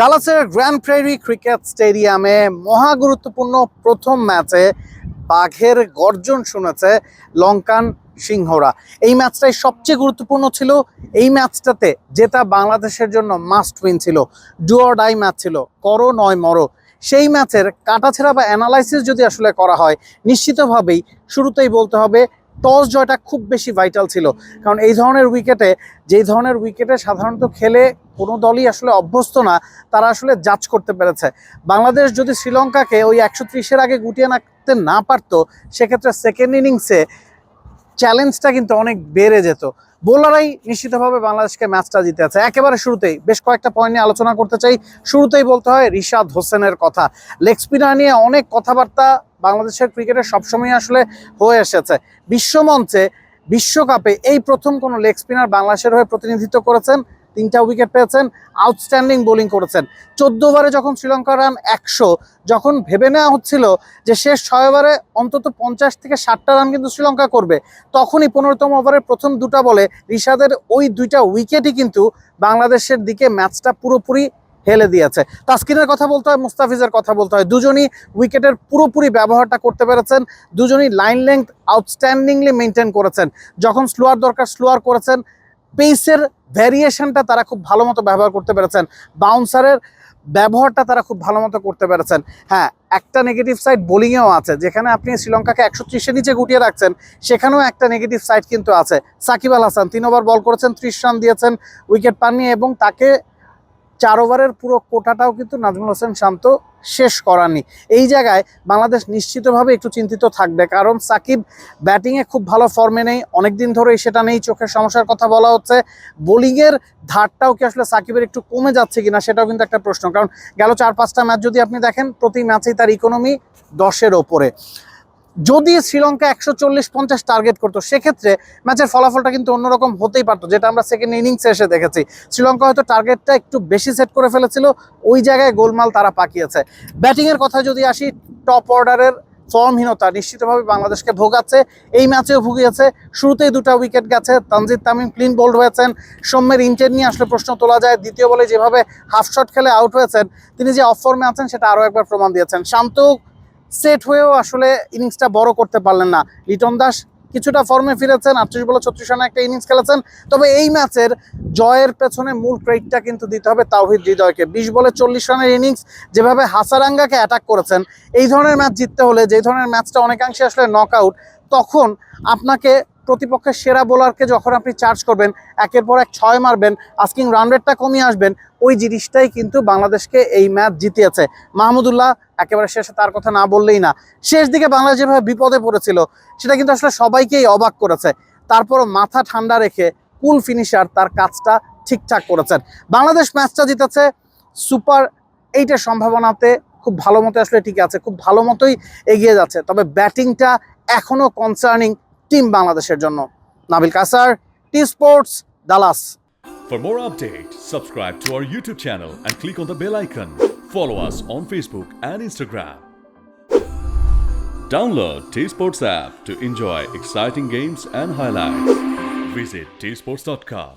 ডালাসের grand prairie cricket স্টেডিয়ামে মহা গুরুত্বপূর্ণ প্রথম ম্যাচে বাঘের গর্জন শুনেছে লঙ্কান সিংহরা। এই ম্যাচটাই সবচেয়ে গুরুত্বপূর্ণ ছিল। এই ম্যাচটাতে যেটা বাংলাদেশের জন্য মাস্ট উইন ছিল। ডুয়ার ডাই ম্যাচ ছিল। করো নয় মরো। সেই ম্যাচের কাটাছেড়া বা অ্যানালাইসিস যদি আসলে করা হয়, নিশ্চিতভাবেই শুরুতেই বলতে হবে টস জয়টা খুব বেশি ভাইটাল ছিল। কারণ এই ধরনের উইকেটে যেই ধরনের উইকেটে সাধারণত খেলে কোনো দলই আসলে অভ্যস্ত না, তারা আসলে জাজ করতে পেরেছে। বাংলাদেশ যদি শ্রীলঙ্কাকে ওই একশো আগে গুটিয়ে রাখতে না পারতো, সেক্ষেত্রে সেকেন্ড ইনিংসে চ্যালেঞ্জটা কিন্তু অনেক বেড়ে যেত। বোলারাই নিশ্চিতভাবে বাংলাদেশকে ম্যাচটা জিতে আছে। একেবারে শুরুতেই, বেশ কয়েকটা পয়েন্ট নিয়ে আলোচনা করতে চাই। শুরুতেই বলতে হয় রিশাদ হোসেনের কথা। লেগ স্পিনার নিয়ে অনেক কথাবার্তা বাংলাদেশের ক্রিকেটে সবসময় আসলে হয়ে এসেছে। বিশ্বমঞ্চে, বিশ্বকাপে এই প্রথম কোনো লেগ স্পিনার বাংলাদেশের হয়ে প্রতিনিধিত্ব করেছেন তিনটা উইকেট পেয়েছেন আউটস্ট্যান্ডিং বোলিং করেছেন। চোদ্দ ওভারে যখন শ্রীলঙ্কা রান একশো, যখন ভেবে নেওয়া হচ্ছিল যে শেষ ছয় ওভারে অন্তত পঞ্চাশ থেকে ষাটটা রান কিন্তু শ্রীলঙ্কা করবে, তখনই পনেরোতম ওভারের প্রথম দুটা বলে রিশাদের ওই দুইটা উইকেটই কিন্তু বাংলাদেশের দিকে ম্যাচটা পুরোপুরি হেলে দিয়েছে। তাস্কিনের কথা বলতে হয়, মুস্তাফিজের কথা বলতে হয়। দুজনই উইকেটের পুরোপুরি ব্যবহারটা করতে পেরেছেন, দুজনই লাইন লেংথ আউটস্ট্যান্ডিংলি মেনটেন করেছেন। যখন স্লোয়ার দরকার স্লোয়ার করেছেন পেসের ভ্যারিয়েশনটা তারা খুব ভালো মতো ব্যবহার করতে পেরেছেন। বাউন্সারের ব্যবহারটা তারা খুব ভালো মতো করতে পেরেছেন। হ্যাঁ একটা নেগেটিভ সাইড বোলিংয়েও আছে, যেখানে আপনি শ্রীলঙ্কাকে একশো ত্রিশের নিচে গুটিয়ে রাখছেন, সেখানেও একটা নেগেটিভ সাইড কিন্তু আছে। সাকিব আল হাসান, তিন ওভার বল করেছেন, ত্রিশ রান দিয়েছেন উইকেট পাননি এবং তাকে চার ওভারের পুরো কোটাটাও কিন্তু নাজমুল হোসেন শান্ত শেষ করাননি। এই জায়গায় বাংলাদেশ নিশ্চিতভাবে একটু চিন্তিত থাকবে, কারণ সাকিব ব্যাটিংয়ে খুব ভালো ফর্মে নেই, অনেকদিন ধরেই সেটা নেই চোখের সমস্যার কথা বলা হচ্ছে। বোলিংয়ের ধারটাও কি আসলে সাকিবের একটু কমে যাচ্ছে কিনা সেটাও কিন্তু একটা প্রশ্ন, কারণ গেল চার পাঁচটা ম্যাচ যদি আপনি দেখেন, প্রতি ম্যাচেই তার ইকোনমি দশের ওপরে। যদি শ্রীলঙ্কা একশো চল্লিশ পঞ্চাশ টার্গেট করতো, সেক্ষেত্রে ম্যাচের ফলাফলটা কিন্তু অন্যরকম হতেই পারতো, যেটা আমরা সেকেন্ড ইনিংসে এসে দেখেছি। শ্রীলঙ্কা হয়তো টার্গেটটা একটু বেশি সেট করে ফেলেছিল, ওই জায়গায় গোলমাল তারা পাকিয়েছে। ব্যাটিংয়ের কথা যদি আসি টপ অর্ডারের ফর্মহীনতা নিশ্চিতভাবে বাংলাদেশকে ভোগাচ্ছে, এই ম্যাচেও ভুগিয়েছে। শুরুতেই দুটো উইকেট গেছে, তানজিদ তামিম ক্লিন বোল্ড হয়েছেন, সৌম্যের ইন্টেন নিয়ে আসলে প্রশ্ন তোলা যায়। দ্বিতীয় বলে যেভাবে হাফ শট খেলে আউট হয়েছেন, তিনি যে অফ ফর্মে আছেন, সেটা আরও একবার প্রমাণ দিয়েছেন। শান্ত সেট হয়েও আসলে ইনিংসটা বড় করতে পারলেন না। লিটন দাস কিছুটা ফর্মে ফিরেছেন, আটত্রিশ বলে ছত্রিশ রানে একটা ইনিংস খেলেছেন। তবে এই ম্যাচের জয়ের পেছনে মূল ক্রেডিটটা কিন্তু দিতে হবে তাওহিদ হৃদয়কে। বিশ বলে চল্লিশ রানের ইনিংস যেভাবে হাসারাঙ্গাকে অ্যাটাক করেছেন, এই ধরনের ম্যাচ জিততে হলে যে ধরনের ম্যাচটা অনেকাংশে আসলে নক তখন আপনাকে প্রতিপক্ষের সেরা বোলারকে যখন আপনি চার্জ করবেন, একের পর এক ছয় মারবেন আস্কিং রান রেটটা কমিয়ে আসবেন, ওই জিনিসটাই কিন্তু বাংলাদেশকে এই ম্যাচ জিতিয়েছে। মাহমুদুল্লাহ, একেবারে শেষে তার কথা না বললেই না। শেষ দিকে বাংলাদেশ যেভাবে বিপদে পড়েছিল, সেটা কিন্তু আসলে সবাইকেই অবাক করেছে। তারপরও মাথা ঠান্ডা রেখে কুল ফিনিশার তার কাজটা ঠিকঠাক করেছেন। বাংলাদেশ ম্যাচটা জিতেছে সুপার এইটের সম্ভাবনাতে খুব ভালো মতো আসলে ঠিক আছে, খুব ভালো মতোই এগিয়ে যাচ্ছে। তবে ব্যাটিংটা এখনও কনসার্নিং টিম বাংলাদেশের জন্য Nabil Kasar T sports Dallas For more update, subscribe to our YouTube channel and click on the bell icon. Follow us on Facebook and Instagram. Download T Sports app to enjoy exciting games and highlights. Visit tsports.com.